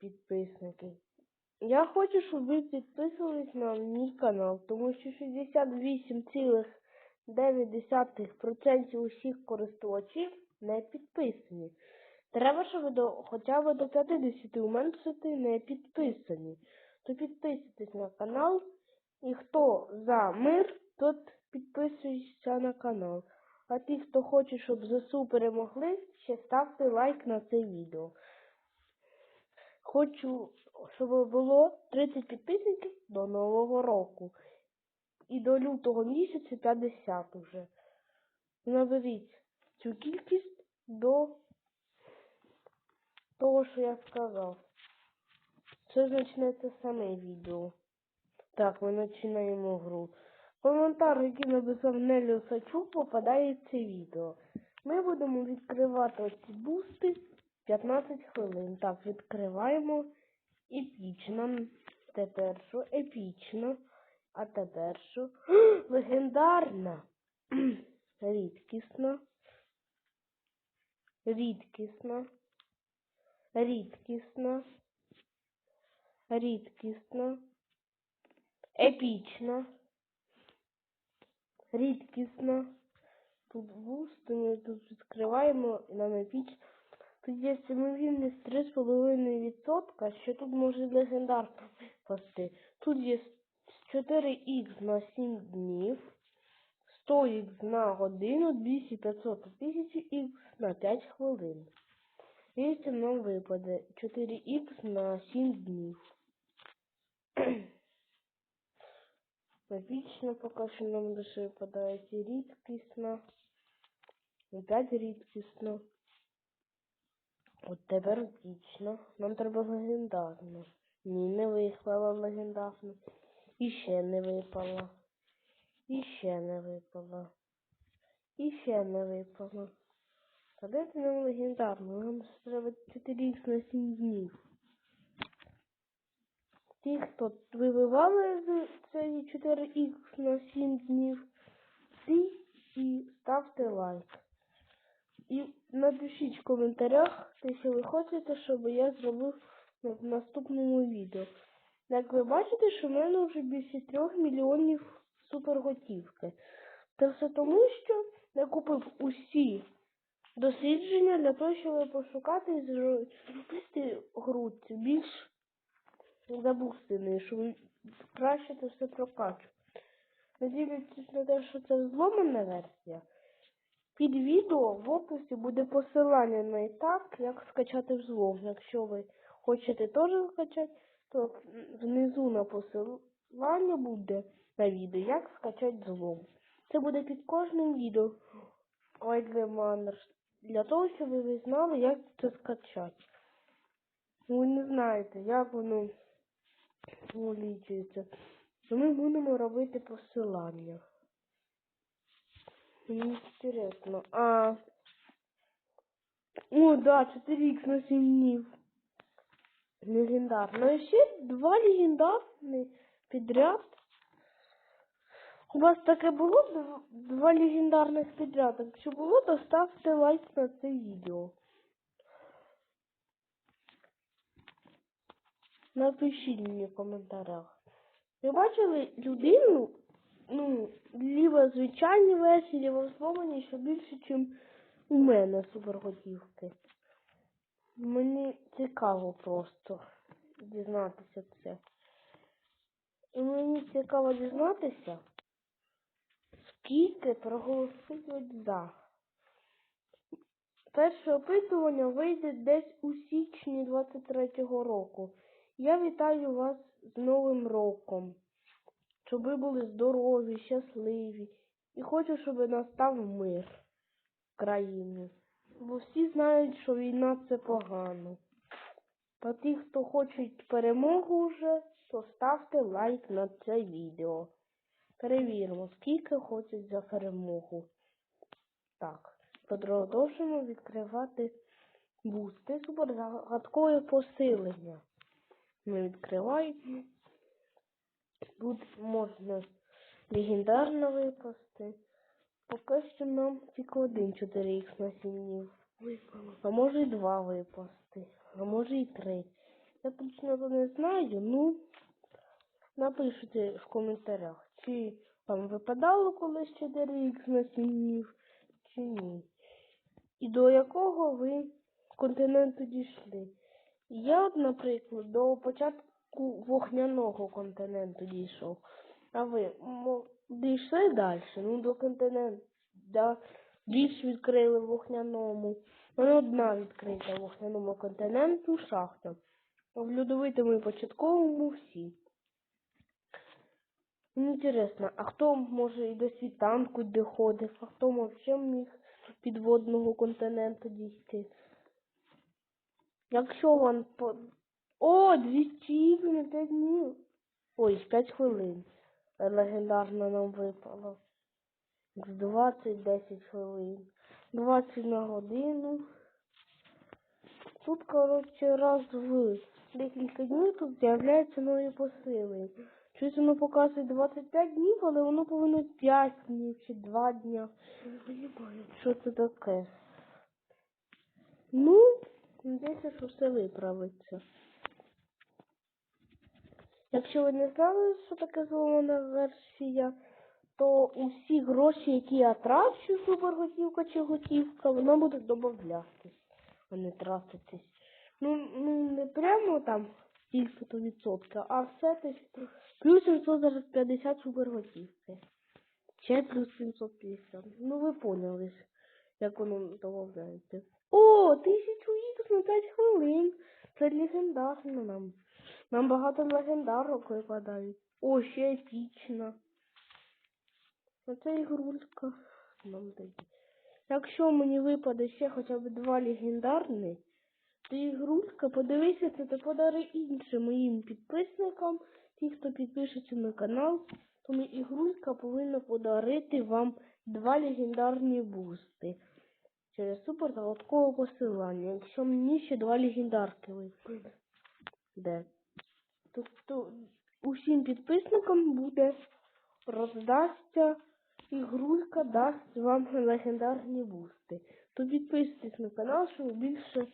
підписники. Я хочу, щоб ви підписувались на мій канал, тому що 68,9% усіх користувачів не підписані. Треба, щоб до, хоча б до 50 уменшити не підписані. То підписуйтесь на канал, і хто за мир, тот підписується на канал. А ті, хто хоче, щоб ЗСУ перемогли, ще ставте лайк на це відео. Хочу, щоб було 30 підписників до Нового року. І до лютого місяця 50 уже. Наберіть цю кількість до того, що я сказав. Це почнеться саме відео. Так, ми починаємо гру. Коментар, який написав Нелі Сачук, попадає в це відео. Ми будемо відкривати оці бусти 15 хвилин. Так, відкриваємо епічно. Тепер що? Епічно. А тепер що? Легендарна. Рідкісна. Рідкісна. Рідкісна. Рідкісна. Епічна. Рідкісна. Тут густо, ми тут відкриваємо і нам епічно. Тут є ймовірність 3,5%, що тут може легендарно випасти. Тут є 4х на 7 днів, 100х на годину, 200, 500 та 1000х на 5 хвилин. Якщо нам випаде 4х на 7 днів. Логично поки що нам лише випадає рідкісно. Опять рідкісно. От тепер логічно. Нам треба легендарно. Ні, не випала легендарно. І ще не випала. І ще не випала. І ще не випала. Та де це нам легендарно? Нам треба 4х на 7 днів. Ті, хто вибивали цієї 4х на 7 днів, ті і ставте лайк. І напишіть в коментарях, те, що ви хочете, щоб я зробив в наступному відео. Як ви бачите, що в мене вже більше 3 мільйонів суперготівки. Це все тому, що я купив усі дослідження для того, щоб пошукати і зробити гру більш забустиною, щоб краще це все прокачувати. Надіюсь на те, що це зломана версія. Під відео в описі буде посилання на етап, як скачати взлом. Якщо ви хочете теж скачати, то внизу на посилання буде на відео, як скачати взлом. Це буде під кожним відео для того, щоб ви знали, як це скачати. Ви не знаєте, як воно улічується. То ми будемо робити посилання. Мені інтересно. А. О, да, 4х на 7 днів. Легендарно. І ще два легендарні підряд. У вас таке було дв- два легендарних підряд? Якщо було, то ставте лайк на це відео. Напишіть мені в коментарях. Ви бачили людину, ну, ліво звичайні версії, ліво взломані, що більше, ніж у мене суперготівки. Мені цікаво просто дізнатися це. І мені цікаво дізнатися, скільки проголосують за. Перше опитування вийде десь у січні 23-го року. Я вітаю вас з Новим роком. Щоб ви були здорові, щасливі. І хочу, щоб настав мир в країні. Бо всі знають, що війна це погано. Та ті, хто хочуть перемогу вже, то ставте лайк на це відео. Перевіримо, скільки хочуть за перемогу. Так, продовжуємо відкривати бусти суперзагадкове посилення. Ми відкриваємо. Тут можна легендарно випасти. Поки що нам тільки один 4х на 7 днів. А може і два випасти. А може і три. Я точно то не знаю, ну напишіть в коментарях, чи вам випадало колись 4х на 7 днів, чи ні. І до якого ви континенту дійшли. Я, наприклад, до початку вогняного континенту дійшов. А ви дійшли далі? Ну, до континенту, да, більш відкрили вогняному. Вона одна відкрита вогняному континенту шахта. В льодовитому і початковому всі. Інтересно, а хто може і до світанку доходив, а хто взагалі міг підводного континенту дійти? Якщо вам. О, 200 на 5 днів. Ой, 5 хвилин. Легендарно нам випало. З 20 10 хвилин. 20 на годину. Тут, коротше, раз в декілька днів тут з'являються нові посили. Щось воно показує 25 днів, але воно повинно 5 днів чи 2 дня. Що це таке. Ну, надіюся, що все виправиться. Якщо ви не знали, що таке зломана версія, то усі гроші, які я трачу, суперготівка чи готівка, вона буде додатись, а не тратитись. Ну, ну не прямо там стільки то відсотка, а все десь плюс 750 суперготівки. Ще плюс 750. Ну ви поняли, як воно додається. О, тисячу ікс на 5 хвилин. Це легендарно нам. Нам багато легендарок випадають. О, ще епічна. Оце ігрулька. Нам дає. Якщо мені випаде ще хоча б два легендарні, то ігрулька, подивися це та подари іншим моїм підписникам, ті, хто підпишеться на канал, то ми ігрулька повинна подарити вам два легендарні бусти. Через супер загадкове посилання. Якщо мені ще два легендарки випаде. Де? Тобто усім підписникам буде роздасться ігрулька дасть вам легендарні бусти. То підписуйтесь на канал, щоб більше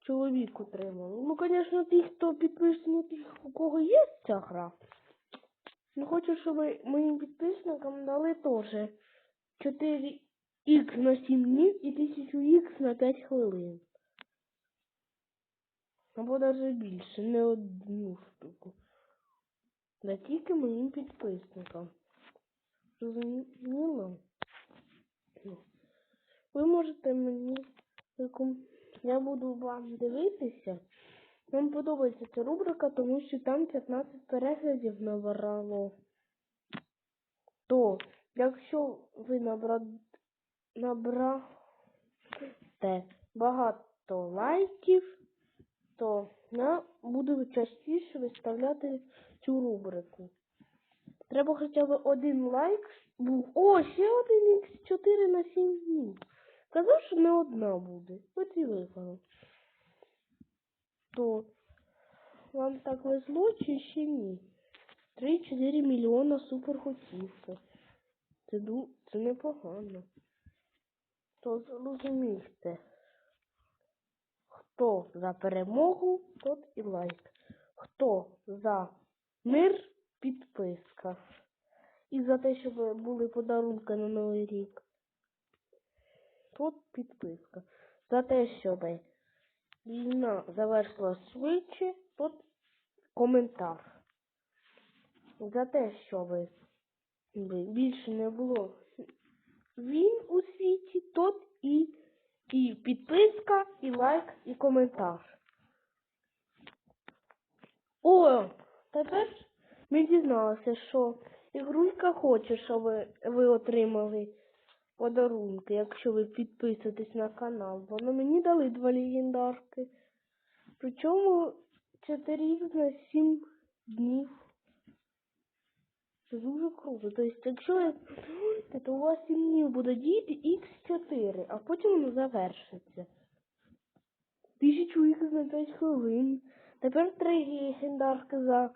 чоловік отримав. Ну, звісно, ті, хто підписаний, тих, у кого є ця гра. Ну, хочу, щоб моїм підписникам дали теж 4 х на 7 днів і 1000 х на 5 хвилин. Або навіть більше, не одну штуку. Не тільки моїм підписникам. Зрозуміло? Ну. Ви можете мені я буду вам дивитися. Вам подобається ця рубрика, тому що там 15 переглядів набрало. То, якщо ви набра... набрате багато лайків, то я буду частіше виставляти цю рубрику. Треба хоча б один лайк був. О, ще один Х4 на 7 днів. Казав, що не одна буде. От і випало. То вам так везло чи ще ні? 3-4 мільйона суперхотівки. Це, це непогано. То зрозумійте. Хто за перемогу, тот і лайк. Хто за мир, підписка. І за те, щоб були подарунки на Новий рік. Тут підписка. За те, щоб війна завершилась швидше, тут коментар. За те, щоб більше не було він у світі, тут і, і підписка, і лайк, і коментар. О, тепер ми дізналися, що ігрулька хоче, щоб ви отримали подарунки, якщо ви підписуєтесь на канал. Вони мені дали два легендарки. Причому 4 на 7 днів. Це дуже круто. Тобто, якщо то у вас 7 днів буде діяти Х4, а потім воно завершиться. Тисячу х на 5 хвилин. Тепер три легендарки за,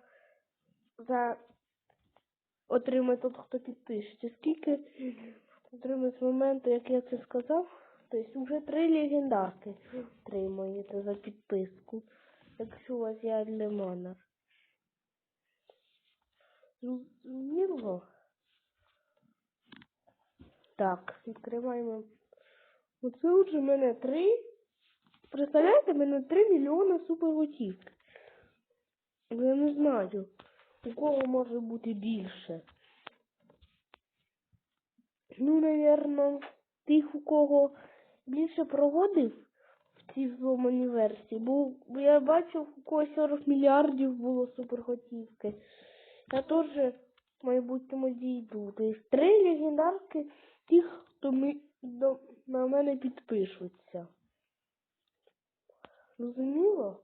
за отримає тот, хто підпишеться. Скільки отримає з моменту, як я це сказав, тобто вже три легендарки отримаєте за підписку. якщо у вас є лимонер. Зрозуміло? Так, відкриваємо. Оце вже в мене три. Представляєте, в мене 3 мільйони суперготівки. Я не знаю, у кого може бути більше. Ну, навірно, тих, у кого більше проводив в цій зломаній версії, бо я бачив, у когось 40 мільярдів було суперготівки. Я теж в майбутньому дійду. Тобто три легендарки тих, хто ми, до, на мене підпишуться. Зрозуміло?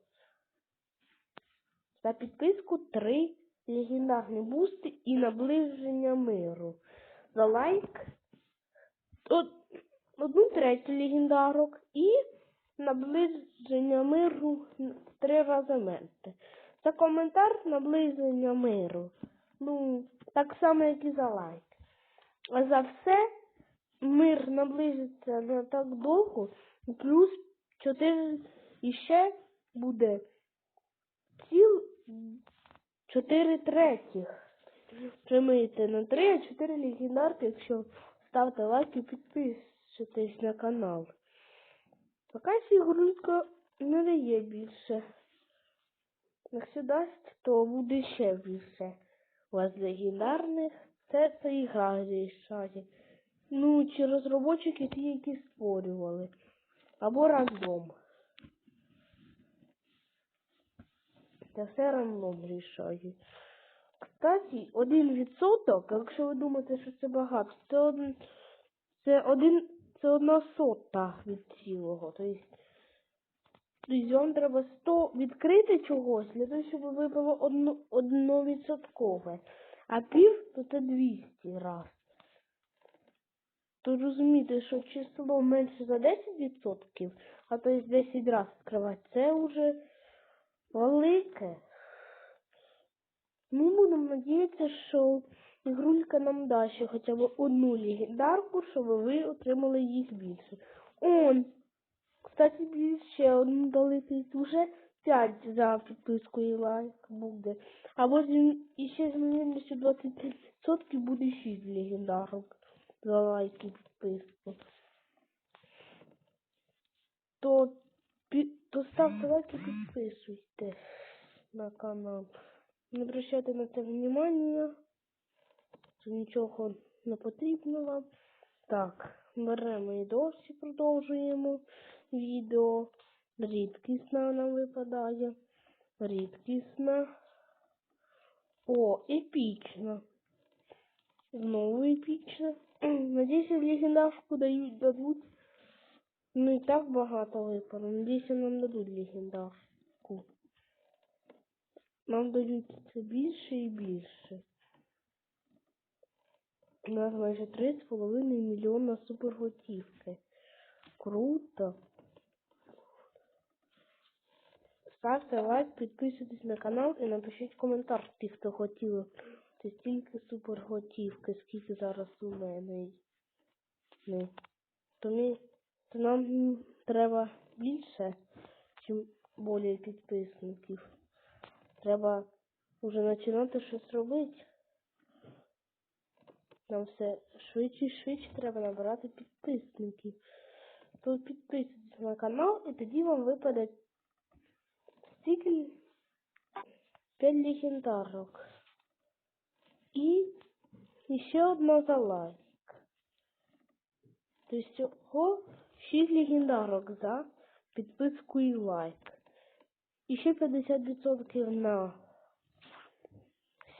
За підписку три легендарні бусти і наближення миру. За лайк од- одну третю легендарок і наближення миру три рази менше. За коментар наближення миру. Ну, так само, як і за лайк. А за все мир наблизиться не так довго, плюс 4 і ще буде ціл 4 третіх. Тримаєте на 3, а 4 легендарки, якщо ставте лайк і підписуйтесь на канал. Поки ігрулька не дає більше. Якщо дасть, то буде ще більше. У вас легендарних. Це ігра рішає. Ну, чи розробочики ті, які створювали. Або рандом. Це все рандом рішає. Кстати, один відсоток, якщо ви думаєте, що це багато, це один, це один, це одна сота від цілого. Тобто, вам треба 100 відкрити чогось, для того, щоб випало одно, одновідсоткове. А пів, то це 200 раз. То розумієте, що число менше за 10%, а то є 10 раз відкривати, це вже велике. Ми будемо надіятися, що ігрулька нам дасть хоча б одну легендарку, щоб ви отримали їх більше. Он, кстати, ще одну дали вже 5 за підписку і лайк буде. А потім іще з ймовірністю 20% буде 6 легендарок за лайк і підписку. То, то ставте лайк і підписуйтесь на канал. Не обращайте на це внимання. Це нічого не потрібно вам. Так, беремо і досі продовжуємо відео. Рідкісна нам випадає. Рідкісна. О, епічна. Знову епічна. Надіюсь, в легендарку дають дадуть. Ну і так багато випало. Надіюсь, нам дадуть легендарку. Нам дають це більше і більше. У нас майже 3,5 мільйона суперготівки. Круто. Ставте лайк, підписуйтесь на канал і напишіть коментар, ті, хто хотів. Це стільки суперготівки, скільки зараз у мене. Ну, то, ми, то нам треба більше, чим більше підписників. Треба вже починати щось робити. Нам все швидше і швидше треба набирати підписників. То підписуйтесь на канал і тоді вам випаде стільки 5 легендарок. І ще одна за лайк. Тобто всього 6 легендарок за підписку і лайк. І ще 50% на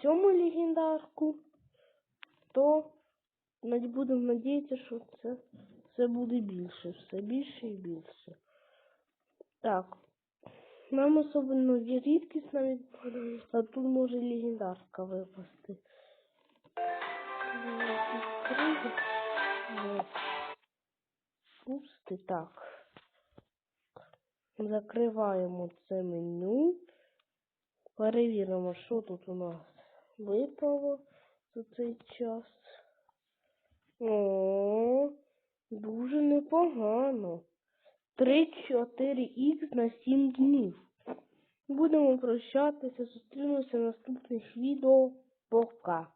сьому легендарку, то навіть будемо надіятися, що це все буде більше, все більше і більше. Так. Нам особливо рідкість навіть, а тут може легендарка випасти. Пусти так. Закриваємо це меню. Перевіримо, що тут у нас випало за цей час. О, дуже непогано. 3-4х на 7 днів. Будемо прощатися, зустрінемося в наступних відео. Пока.